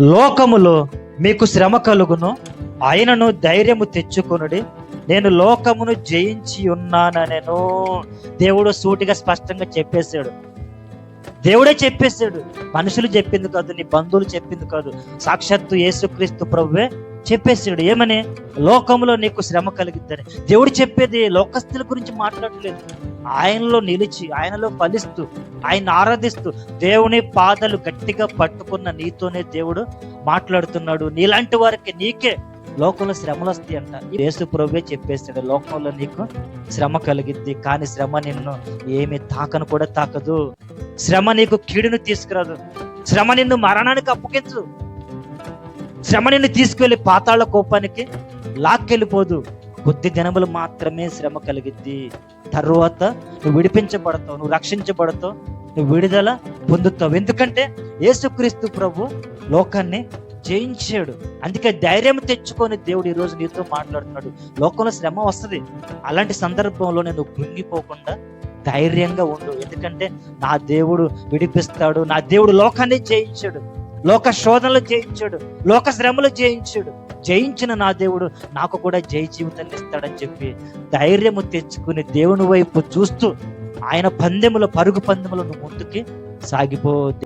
లోకములో మీకు శ్రమ కలుగును ఆయనను ధైర్యము తెచ్చుకొనుడి. నేను లోకమును జయించి ఉన్నాననేను. దేవుడు సూటిగా స్పష్టంగా చెప్పేశాడు. దేవుడే చెప్పేశాడు. మనుషులు చెప్పింది కాదు నీ బంధువులు చెప్పింది కాదు. సాక్షాత్తు యేసుక్రీస్తు ప్రభువే చెప్పేశాడు. ఏమని? లోకంలో నీకు శ్రమ కలిగిద్దని. దేవుడు చెప్పేది లోకస్తుల గురించి మాట్లాడలేదు. ఆయనలో నిలిచి ఆయనలో ఫలిస్తూ ఆయన ఆరాధిస్తూ దేవుని పాదలు గట్టిగా పట్టుకున్న నీతోనే దేవుడు మాట్లాడుతున్నాడు. నీలాంటి వారికి నీకే లోకంలో శ్రమలు వస్తాయి అంట. యేసు ప్రభువే చెప్పేస్తాడు లోకంలో నీకు శ్రమ కలిగిద్ది కానీ శ్రమ నిన్ను ఏమి తాకను కూడా తాకదు. శ్రమ నీకు కీడును తీసుకురాదు. శ్రమ నిన్ను మరణానికి అప్పగించు శ్రమ నిన్ను తీసుకెళ్ళి పాతాళ కోపానికి లాక్కెళ్ళిపోదు. కొద్ది దినములు మాత్రమే శ్రమ కలిగిద్ది. తర్వాత నువ్వు విడిపించబడతావు నువ్వు రక్షించబడతావు నువ్వు విడుదల పొందుతావు. ఎందుకంటే యేసుక్రీస్తు ప్రభు లోకాన్ని జయించాడు. అందుకే ధైర్యం తెచ్చుకొని దేవుడు ఈరోజు నీతో మాట్లాడుతున్నాడు. లోకంలో శ్రమ వస్తుంది. అలాంటి సందర్భంలో నేను కృంగిపోకుండా ధైర్యంగా ఉండు. ఎందుకంటే నా దేవుడు విడిపిస్తాడు నా దేవుడు లోకాన్ని జయించాడు. లోక శోధనలు జయించాడు లోక శ్రమలు జయించాడు. జయించిన నా దేవుడు నాకు కూడా జై జీవితాన్ని ఇస్తాడని చెప్పి ధైర్యము తెచ్చుకుని దేవుని వైపు చూస్తూ ఆయన పందెముల పరుగు పందెములను ముందుకి సాగిపో